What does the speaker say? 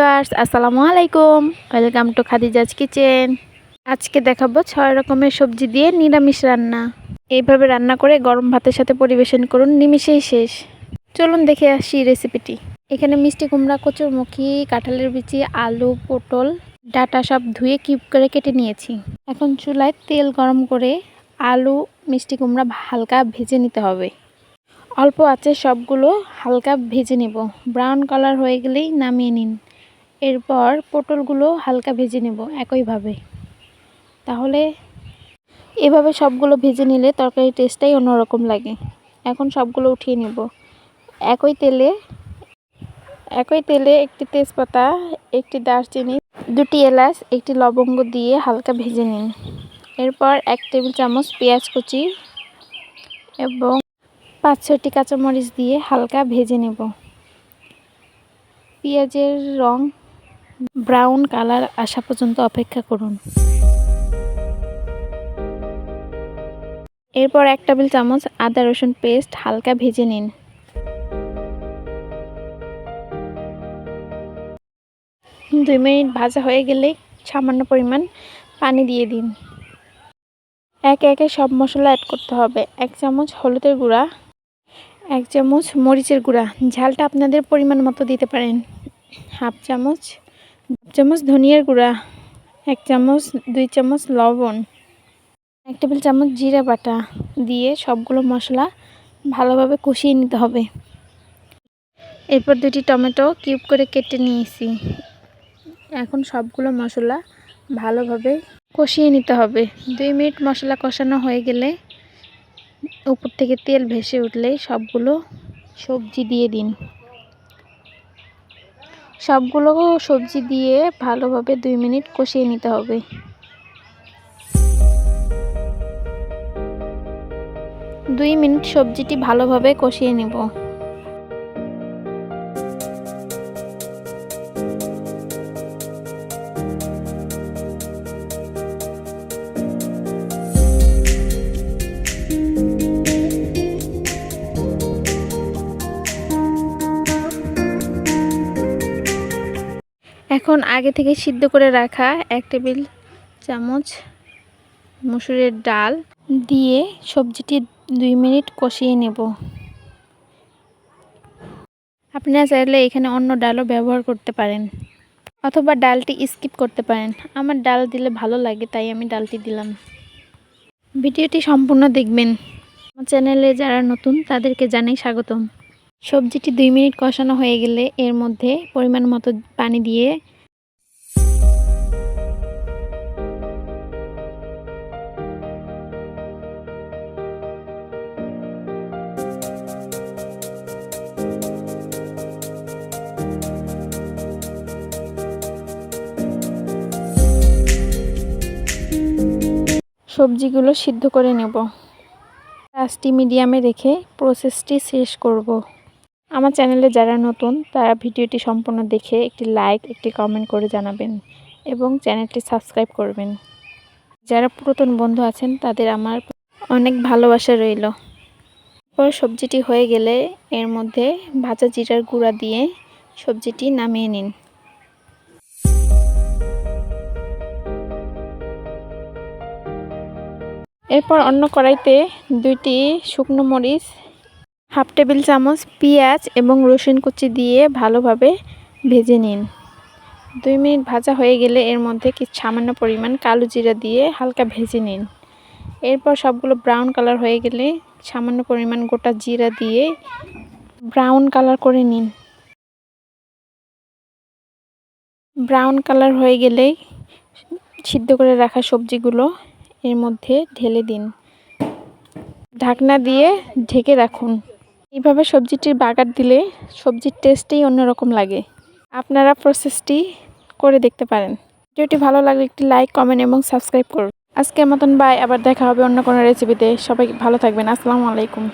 Viewers, আসসালামু আলাইকুম। Welcome to খাদিজাজ kitchen আজকে দেখাবো ছয় রকমের সবজি দিয়ে নিরামিষ রান্না। এইভাবে রান্না করে গরম ভাতের সাথে পরিবেশন করুন, নিমিষেই শেষ। চলুন দেখে আসি রেসিপিটি এখানে মিষ্টি কুমড়া, কচুরমুখী, কাঁঠালের বিচি, আলু, পটল, ডাটা সব ধুয়ে কিউব করে কেটে নিয়েছি। এখন চুলায় তেল গরম করে আলু, মিষ্টি কুমড়া হালকা ভেজে নিতে হবে। অল্প আছে সবগুলো হালকা ভেজে নেব। ব্রাউন কালার হয়ে গেলেই নামিয়ে নিন। এরপর পটলগুলো হালকা ভেজে নেব একইভাবে। তাহলে এভাবে সবগুলো ভেজে নিলে তরকারির টেস্টটাই অন্যরকম লাগে। এখন সবগুলো উঠিয়ে নেব। একই তেলে একই তেলে একটি তেজপাতা, একটি দারচিনি, দুটি এলাচ, একটি লবঙ্গ দিয়ে হালকা ভেজে নিন। এরপর এক টেবিল চামচ পেঁয়াজ কুচি এবং পাঁচ ছয়টি কাঁচামরিচ দিয়ে হালকা ভেজে নেব। পেঁয়াজের রং ব্রাউন কালার আসা পর্যন্ত অপেক্ষা করুন। এরপর এক টেবিল চামচ আদা রসুন পেস্ট হালকা ভেজে নিন। দুই মিনিট ভাজা হয়ে গেলে সামান্য পরিমাণ পানি দিয়ে দিন। একে একে সব মশলা অ্যাড করতে হবে। এক চামচ হলুদের গুঁড়া, এক চামচ মরিচের গুঁড়া। ঝালটা আপনাদের পরিমাণ মতো দিতে পারেন। হাফ চামচ চামচ ধনিয়ার গুঁড়া, এক চামচ, দুই চামচ লবণ, এক টেবিল চামচ জিরা বাটা দিয়ে সবগুলো মশলা ভালোভাবে কষিয়ে নিতে হবে। এরপর দুটি টমেটো কিউব করে কেটে নিয়েছি। এখন সবগুলো মশলা ভালোভাবে কষিয়ে নিতে হবে। দুই মিনিট মশলা কষানো হয়ে গেলে উপর থেকে তেল ভেসে উঠলে সবগুলো সবজি দিয়ে দিন। সবগুলো সবজি দিয়ে ভালোভাবে দুই মিনিট কষিয়ে নিতে হবে। দুই মিনিট সবজিটি ভালোভাবে কষিয়ে নেব। এখন আগে থেকে সিদ্ধ করে রাখা এক টেবিল চামচ মুসুরের ডাল দিয়ে সবজিটি দুই মিনিট কষিয়ে নেব। আপনারা চাইলে এখানে অন্য ডালও ব্যবহার করতে পারেন অথবা ডালটি স্কিপ করতে পারেন। আমার ডাল দিলে ভালো লাগে, তাই আমি ডালটি দিলাম। ভিডিওটি সম্পূর্ণ দেখবেন। আমার চ্যানেলে যারা নতুন, তাদেরকে জানাই স্বাগতম। সবজিটি দুই মিনিট কষানো হয়ে গেলে এর মধ্যে পরিমাণ মতো পানি দিয়ে সবজিগুলো সিদ্ধ করে নেব গাছটি মিডিয়ামে রেখে প্রসেসটি শেষ করব। আমার চ্যানেলে যারা নতুন, তারা ভিডিওটি সম্পূর্ণ দেখে একটি লাইক একটি কমেন্ট করে জানাবেন এবং চ্যানেলটি সাবস্ক্রাইব করবেন। যারা পুরাতন বন্ধু আছেন, তাদের আমার অনেক ভালোবাসা রইল। পর সবজিটি হয়ে গেলে এর মধ্যে ভাজা জিরার গুঁড়া দিয়ে সবজিটি নামিয়ে নিন। এরপর অন্য কড়াইতে দুইটি শুকনো মরিচ হাফ টেবিল চামচ পেঁয়াজ এবং রসুন কুচি দিয়ে ভালোভাবে ভেজে নিন। দুই মিনিট ভাজা হয়ে গেলে এর মধ্যে কিছু সামান্য পরিমাণ কালো জিরা দিয়ে হালকা ভেজে নিন। এরপর সবগুলো ব্রাউন কালার হয়ে গেলে সামান্য পরিমাণ গোটা জিরা দিয়ে ব্রাউন কালার করে নিন। ব্রাউন কালার হয়ে গেলেই সিদ্ধ করে রাখা সবজিগুলো এর মধ্যে ঢেলে দিন। ঢাকনা দিয়ে ঢেকে রাখুন। এইভাবে সবজিটির বাগার দিলে সবজির টেস্টেই অন্যরকম লাগে। আপনারা প্রসেসটি করে দেখতে পারেন। ভিডিওটি ভালো লাগলে একটি লাইক কমেন্ট এবং সাবস্ক্রাইব করুন। আজকের মতন বাই আবার দেখা হবে অন্য কোনো রেসিপিতে সবাই ভালো থাকবেন। আসসালামু আলাইকুম।